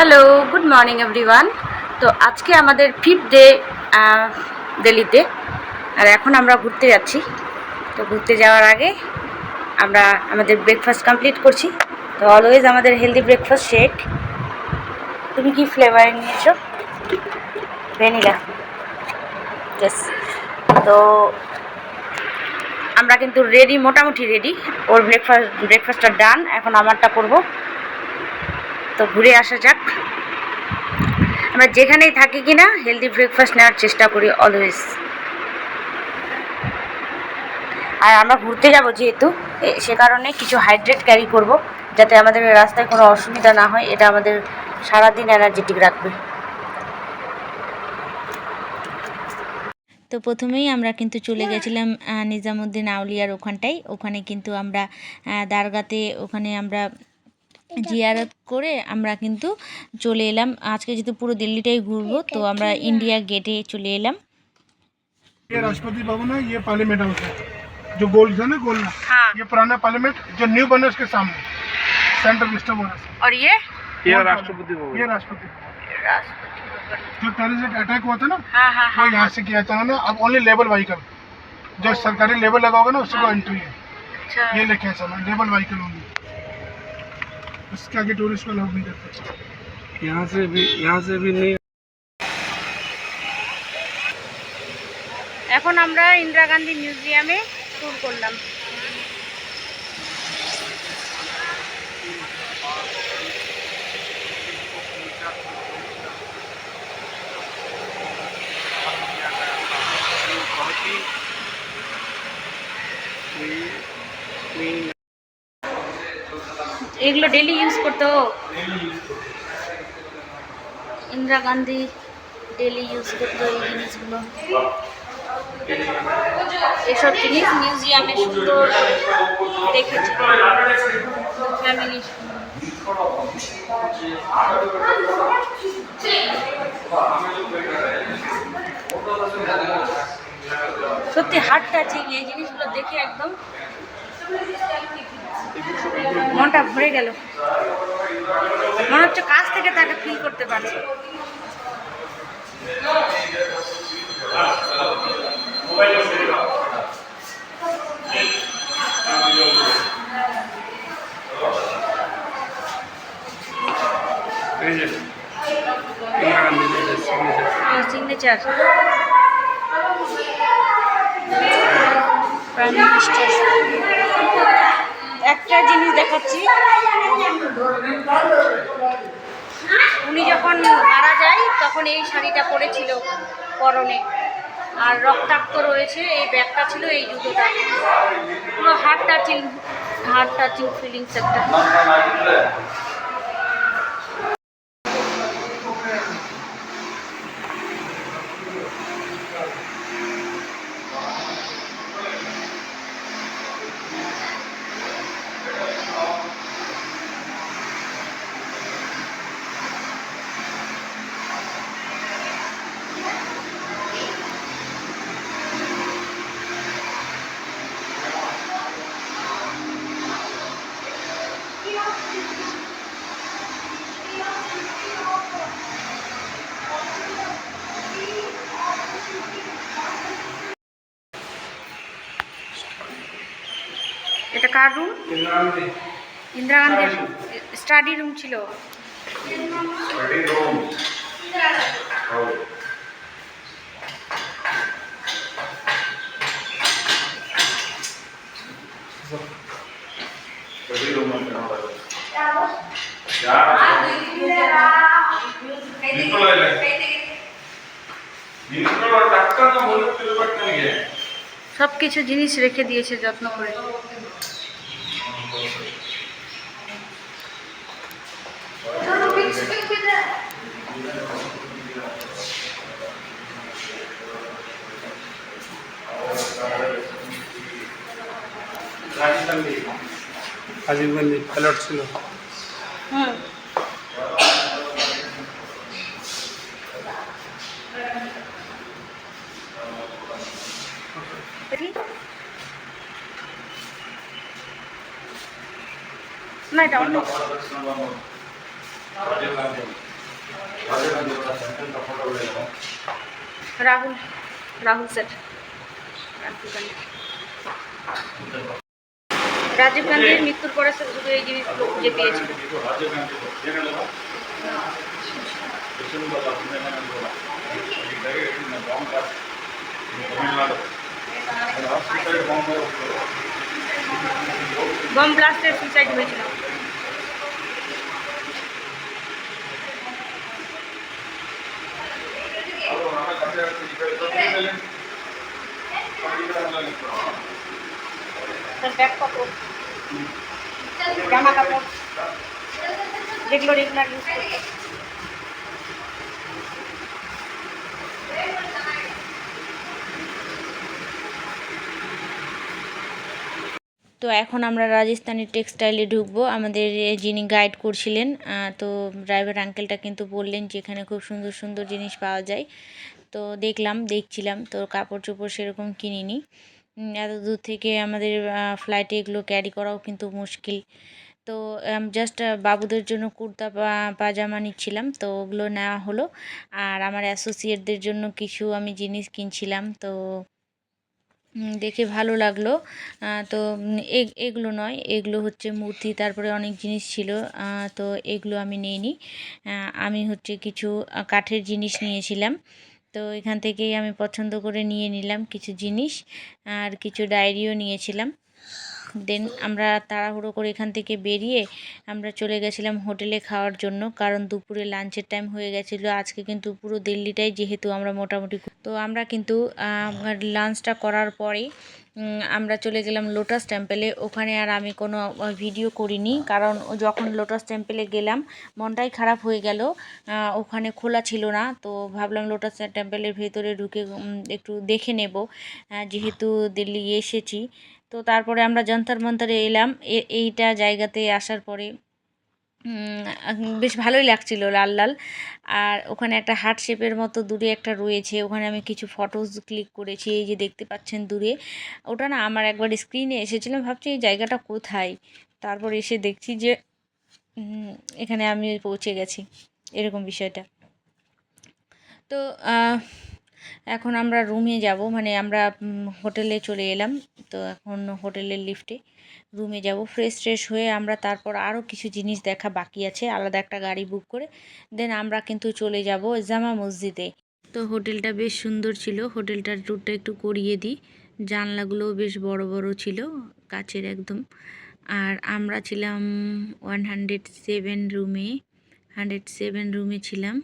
Hello good morning everyone তো আজকে আমাদের ফিফথ ডে দিল্লিতে। আর এখন আমরা ঘুরতে যাচ্ছি। তো ঘুরতে যাওয়ার আগে আমরা আমাদের ব্রেকফাস্ট কমপ্লিট করছি। তো অলওয়েজ আমাদের হেলদি ব্রেকফাস্ট শেক তুমি কি ফ্লেভার নিয়েছো? ভ্যানিলা ইয়েস তো আমরা কিন্তু রেডি মোটামুটি রেডি ওর ব্রেকফাস্ট ব্রেকফাস্টটা ডান এখন আমারটা করব। তো ঘুরে আসা যাক। আমরা যেখানেই থাকি কি না হেলদি ব্রেকফাস্ট নেওয়ার চেষ্টা করি অলওয়েজ আর আমরা ঘুরতে যাব যেহেতু সে কারণে কিছু হাইড্রেট ক্যারি করব যাতে আমাদের রাস্তায় কোনো অসুবিধা না হয় এটা আমাদের সারাদিন এনার্জেটিক রাখবে। তো প্রথমেই আমরা কিন্তু চলে গেছিলাম নিজামুদ্দিন আউলিয়ার ওখানটাই ওখানে কিন্তু আমরা দারগাতে ওখানে আমরা জিয়ারত করে আমরা কিন্তু চলে এলাম আজকে যেহেতু পুরো দিল্লিটাই ঘুরবো তো আমরা ইন্ডিয়া গেটে চলে এলাম ये राष्ट्रपति भवन है ये पार्लियामेंट हाउस है जो गोल है ना गोल हाँ ये पुराना पार्लियामेंट जो न्यू बना उसके सामने सेंट्रल मिनिस्टर बोनस और ये ये राष्ट्रपति भवन ये राष्ट्रपति भवन। जो टेररिस्ट अटैक हुआ था ना हाँ हाँ वो यहाँ से किया था ना अब ओनली लेबल व्हीकल जो सरकारी लेबल लगा होगा ना उसको एंट्री है अच्छा ये लेके चला लेबल व्हीकल ओनली उसके आगे टूरिस्ट को अलाउ नहीं करते यहाँ से भी यहाँ से भी नहीं এখন আমরা ইন্দিরা গান্ধী মিউজিয়ামে ট্যুর করলাম এগুলো ডেলি ইউজ করতো ইন্দিরা গান্ধী ডেলি ইউজ করতো এই জিনিসগুলো। এসব জিনিস মিউজিয়ামে সুন্দর দেখেছি। ফ্যামিলি সত্যি হার্ট টাচিং এই জিনিসগুলো দেখে একদম মনটা ভরে গেল। মনে হচ্ছে কাছ থেকে তাকে ফিল করতে পারছি। সিগনেচার প্রাইম মিনিস্টার একটা জিনিস দেখাচ্ছি। উনি যখন মারা যায়, তখন এই শাড়িটা পরেছিল পরনে। আর রক্তাক্ত রয়েছে, এই ব্যাগটা ছিল এই জুতোটা। পুরো heart touching heart touching feelings একটা এটা কার রুম ইন্দিরা গান্ধীর স্টাডি রুম ছিল। সব কিছু। জিনিস রেখে দিয়েছে যত্ন করে। রাজীবগঞ্জ প্যালট ছিল হ্যাঁ না এটা অন্য রাহুল রাহুল স্যার রাহুল গান্ধী রাজীব গান্ধীর মৃত্যুর পরে শুধু এই জিনিসগুলো খুঁজে পেয়েছিল। বম ব্লাস্টের সুইসাইড হয়েছিল। কাপড় জামা কাপড়। যেগুলো রেগুলার ইউজ করতে তো এখন আমরা রাজস্থানি টেক্সটাইলে ঢুকবো। আমাদের যিনি গাইড করছিলেন তো ড্রাইভার আঙ্কেলটা কিন্তু বললেন যে এখানে খুব সুন্দর সুন্দর জিনিস পাওয়া যায়। তো দেখলাম, দেখছিলাম, তো কাপড় চোপড় সেরকম কিনিনি। এত দূর থেকে আমাদের ফ্লাইটে এগুলো ক্যারি করাও কিন্তু মুশকিল। তো জাস্ট বাবুদের জন্য কুর্তা পাজামা নিচ্ছিলাম, তো ওগুলো নেওয়া হলো। আর আমার অ্যাসোসিয়েটদের জন্য কিছু আমি জিনিস কিনছিলাম, তো দেখে ভালো লাগল। তো এগুলো নয়, এগুলো হচ্ছে মূর্তি, তারপরে অনেক জিনিস ছিল তো এগুলো আমি নিইনি। আমি হচ্ছে কিছু কাঠের জিনিস নিয়েছিলাম। তো এখান থেকেই আমি পছন্দ করে নিয়ে নিলাম কিছু জিনিস আর কিছু ডায়েরিও নিয়েছিলাম। দেন আমরা তাড়াহুড়ো করে এখান থেকে বেরিয়ে আমরা চলে গেছিলাম হোটেলে খাওয়ার জন্য। কারণ দুপুরে লাঞ্চের টাইম হয়ে গেছিল। আজকে কিন্তু পুরো দিল্লিটাই যেহেতু আমরা মোটামুটি তো আমরা কিন্তু লাঞ্চটা করার পরে উম, আমরা চলে গেলাম লোটাস টেম্পেলে ওখানে আর আমি কোনো ভিডিও করিনি। কারণ যখন লোটাস টেম্পেলে গেলাম মনটাই খারাপ হয়ে গেল। ওখানে খোলা ছিল না। তো ভাবলাম লোটাস টেম্পেলের ভেতরে ঢুকে একটু দেখে নেব। যেহেতু দিল্লি এসেছি তো তারপরে আমরা যন্তর মন্তরে এলাম। এইটা জায়গাতে আসার পরে বেশ ভালোই লাগছিল লাল লাল। আর ওখানে একটা হার্ট শেপের মতো দূরে একটা রয়েছে। ওখানে আমি কিছু ফটোজ ক্লিক করেছি, এই যে দেখতে পাচ্ছেন দূরে। ওটা না আমার একবার স্ক্রিনে এসেছিলাম ভাবছি এই জায়গাটা কোথায়? তারপর এসে দেখছি যে এখানে আমি পৌঁছে গেছি, এরকম বিষয়টা। তো এখন আমরা রুমে যাব মানে আমরা হোটেলে চলে এলাম। তো এখন হোটেলের লিফটে রুমে যাব। ফ্রেশ ট্রেশ হয়ে আমরা তারপর আরও কিছু জিনিস দেখা বাকি আছে, আলাদা একটা গাড়ি বুক করে। দেন আমরা কিন্তু চলে যাব জামা মসজিদে। তো হোটেলটা বেশ সুন্দর ছিল। হোটেলটার ট্যুরটা একটু করিয়ে দিই। জানলাগুলোও বেশ বড় বড় ছিল, কাচের একদম। আর আমরা ছিলাম ওয়ান হান্ড্রেড সেভেন রুমে হান্ড্রেড সেভেন রুমে ছিলাম।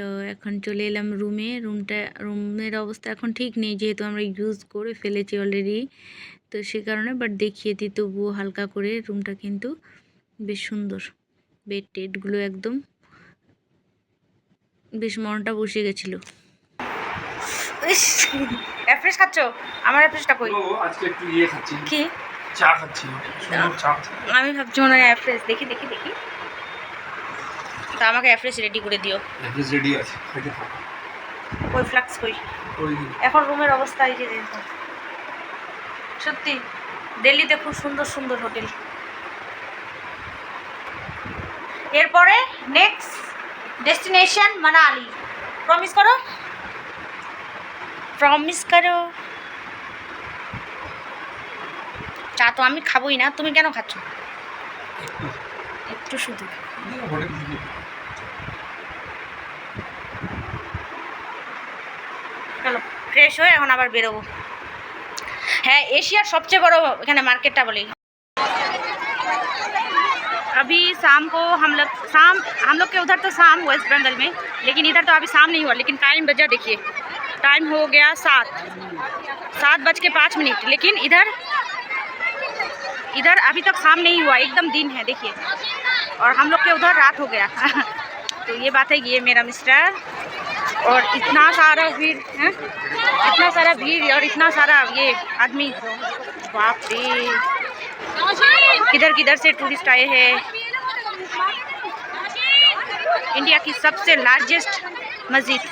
তো এখন চলে এলাম রুমে রুমটা রুমের অবস্থা এখন ঠিক নেই যেহেতু আমরা ইউজ করে ফেলেছি অলরেডি তো সে কারণে বাট দেখিয়ে দিই তবুও হালকা করে রুমটা কিন্তু বেশ সুন্দর। বেড টেডগুলো একদম বেশ মনটা বসে গেছিল। খাচ্ছ? আমার অ্যাফ্রেশটা কই? আজকে একটু ইয়ে খাচ্ছি। কি? চা খাচ্ছি। চা আমি ভাবছি মনে হয় দেখি দেখি দেখি। তা আমাকে অ্যাফ্রেশ রেডি করে দিও। এখন রেডি আছে ওই ফ্লাক্স কই? এখন রুমের অবস্থা এই যে দেখো সত্যি দিল্লিতে খুব সুন্দর সুন্দর হোটেল। এরপরে নেক্সট ডেস্টিনেশন মানালি। প্রমিস করো? প্রমিস করো। চা তো আমি খাবোই না তুমি কেন খাচ্ছ? একটু। শুধু। ফ্রেশ হয়ে এখন আবার বেরোবো হ্যাঁ এশিয়ার সবচেয়ে বড় এখানে মার্কেটটা বলি अभी शाम को हम लोग शाम हम लोग के उधर तो शाम वेस्ट बंगाल में लेकिन इधर तो अभी शाम नहीं हुआ लेकिन टाइम बजा देखिए टाइम हो गया सात सात बज के पाँच मिनट लेकिन इधर इधर अभी तक शाम नहीं हुआ एकदम दिन है देखिए और हम लोग के उधर रात हो गया तो ये बात है ये मेरा मिस्टर और इतना सारा भीड़, है? इतना सारा भीड़ और इतना सारा ये आदमी। बाप रे। किधर किधर से टूरिस्ट आए हैं? इंडिया की सबसे लार्जेस्ट मस्जिद।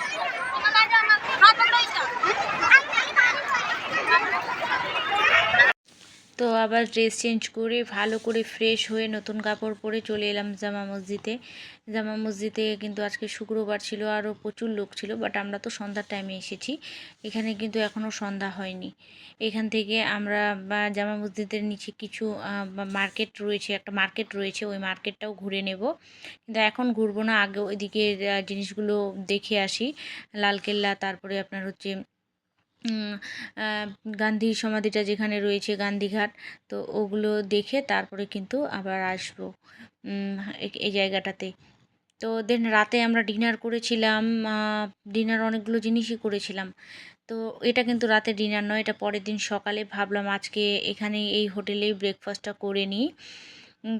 তো আবার ড্রেস চেঞ্জ করে ভালো করে ফ্রেশ হয়ে নতুন কাপড় পরে চলে এলাম জামা মসজিদে। জামা মসজিদে কিন্তু আজকে শুক্রবার ছিল, আরও প্রচুর লোক ছিল বাট আমরা তো সন্ধ্যার টাইমে এসেছি। এখানে কিন্তু এখনও সন্ধ্যা হয়নি। এখান থেকে আমরা জামা মসজিদের নিচে কিছু মার্কেট রয়েছে, একটা মার্কেট রয়েছে, ওই মার্কেটটাও ঘুরে নেব। কিন্তু এখন ঘুরবো না, আগে ওইদিকে জিনিসগুলো দেখে আসি। লালকেল্লা, তারপরে আপনার হচ্ছে গান্ধী সমাধিটা যেখানে রয়েছে গান্ধীঘাট, তো ওগুলো দেখে তারপরে কিন্তু আবার আসব এই জায়গাটাতে। তো দেন রাতে আমরা ডিনার করেছিলাম ডিনার অনেকগুলো জিনিসই করেছিলাম। তো এটা কিন্তু রাতে ডিনার নয়, এটা পরের দিন সকালে ভাবলাম আজকে এখানে এই হোটেলেই ব্রেকফাস্টটা করে নিই।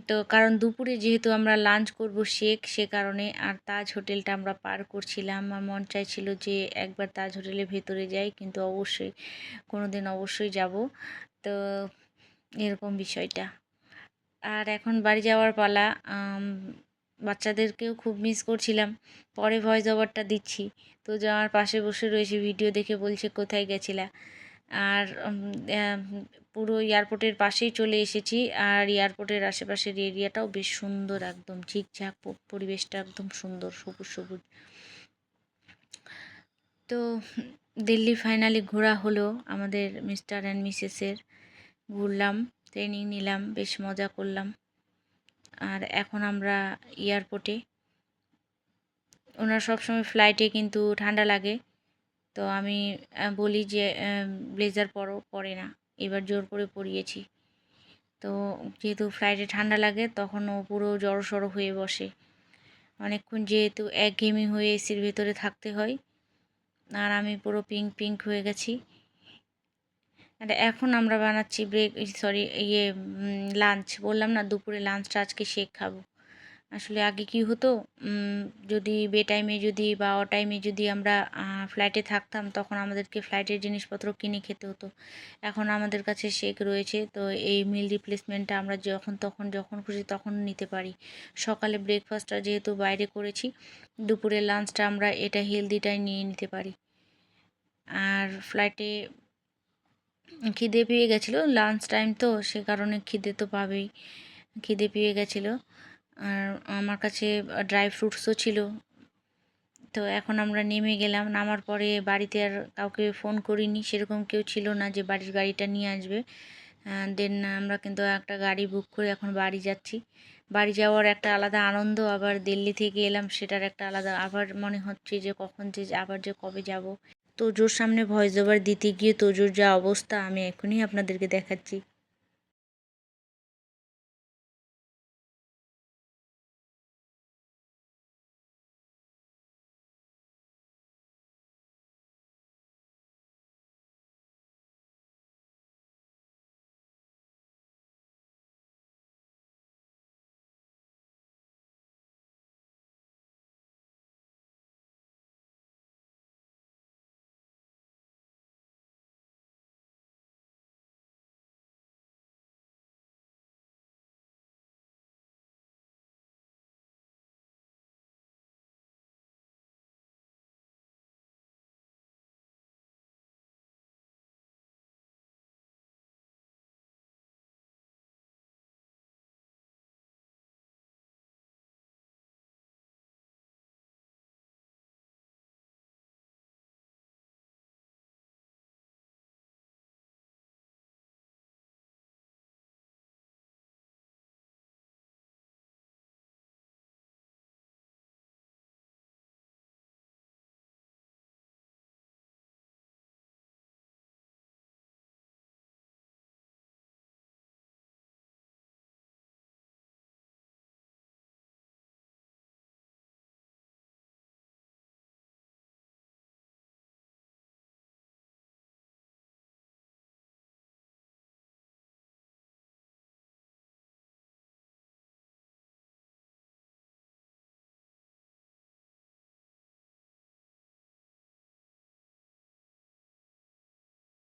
তো কারণ দুপুরে যেহেতু আমরা লাঞ্চ করব শেখ সে কারণে আর তাজ হোটেলটা আমরা পার করছিলাম। আমার মন চাইছিল যে একবার তাজ হোটেলের ভেতরে যাই, কিন্তু অবশ্যই কোনো দিন অবশ্যই যাব। তো এরকম বিষয়টা। আর এখন বাড়ি যাওয়ার পালা বাচ্চাদেরকেও খুব মিস করছিলাম। পরে ভয়েস ওভারটা দিচ্ছি। তো যে আমার পাশে বসে রয়েছে ভিডিও দেখে বলছে, কোথায় গেছিলা? আর পুরো এয়ারপোর্টের পাশেই চলে এসেছি। আর এয়ারপোর্টের আশেপাশের এরিয়াটাও বেশ সুন্দর, একদম ঝিকঝাক পরিবেশটা একদম সুন্দর, সবুজ সবুজ। তো দিল্লি ফাইনালি ঘোরা হলো, আমাদের মিস্টার অ্যান্ড মিসেসের ঘুরলাম ট্রেনিং নিলাম, বেশ মজা করলাম। আর এখন আমরা এয়ারপোর্টে। ওনার সবসময় ফ্লাইটে কিন্তু ঠান্ডা লাগে। তো আমি বলি যে ব্লেজার পরো, পরে না। এবার জোর করে পরিয়েছি। তো যেহেতু ফ্লাইটে ঠান্ডা লাগে, তখন ও পুরো জড়ো সড়ো হয়ে বসে। অনেকক্ষণ যেহেতু একঘেয়েমি হয়ে এসির ভেতরে থাকতে হয়, আর আমি পুরো পিঙ্ক পিঙ্ক হয়ে গেছি। আর এখন আমরা বানাচ্ছি ব্রেক সরি ইয়ে লাঞ্চ বললাম না, দুপুরে লাঞ্চটা আজকে শেক খাব। আসলে আগে কি হতো? যদি বে টাইমে যদি বা অ টাইমে যদি আমরা ফ্লাইটে থাকতাম, তখন আমাদেরকে ফ্লাইটের জিনিসপত্র কিনে খেতে হতো। এখন আমাদের কাছে শেক রয়েছে, তো এই মিল রিপ্লেসমেন্টটা আমরা যখন তখন যখন খুশি তখন নিতে পারি। সকালে ব্রেকফাস্টটা যেহেতু বাইরে করেছি দুপুরের লাঞ্চটা আমরা এটা হেলদিটাই নিয়ে নিতে পারি। আর ফ্লাইটে খিদে পেয়ে গেছিল লাঞ্চ টাইম তো সে কারণে খিদে তো পাবেই। খিদে পেয়ে গেছিল। আর আমার কাছে ড্রাই ফ্রুটসও ছিল। তো এখন আমরা নেমে গেলাম। নামার পরে বাড়িতে আর কাউকে ফোন করিনি। সেরকম কেউ ছিল না যে বাড়ির গাড়িটা নিয়ে আসবে। দেন আমরা কিন্তু একটা গাড়ি বুক করে এখন বাড়ি যাচ্ছি। বাড়ি যাওয়ার একটা আলাদা আনন্দ। আবার দিল্লি থেকে এলাম, সেটার একটা আলাদা আবার মনে হচ্ছে যে কখন যে আবার যে কবে যাব। তোজোর সামনে ভয়েস ওভার দিতে গিয়ে তোজোর যা অবস্থা, আমি এখনই আপনাদেরকে দেখাচ্ছি।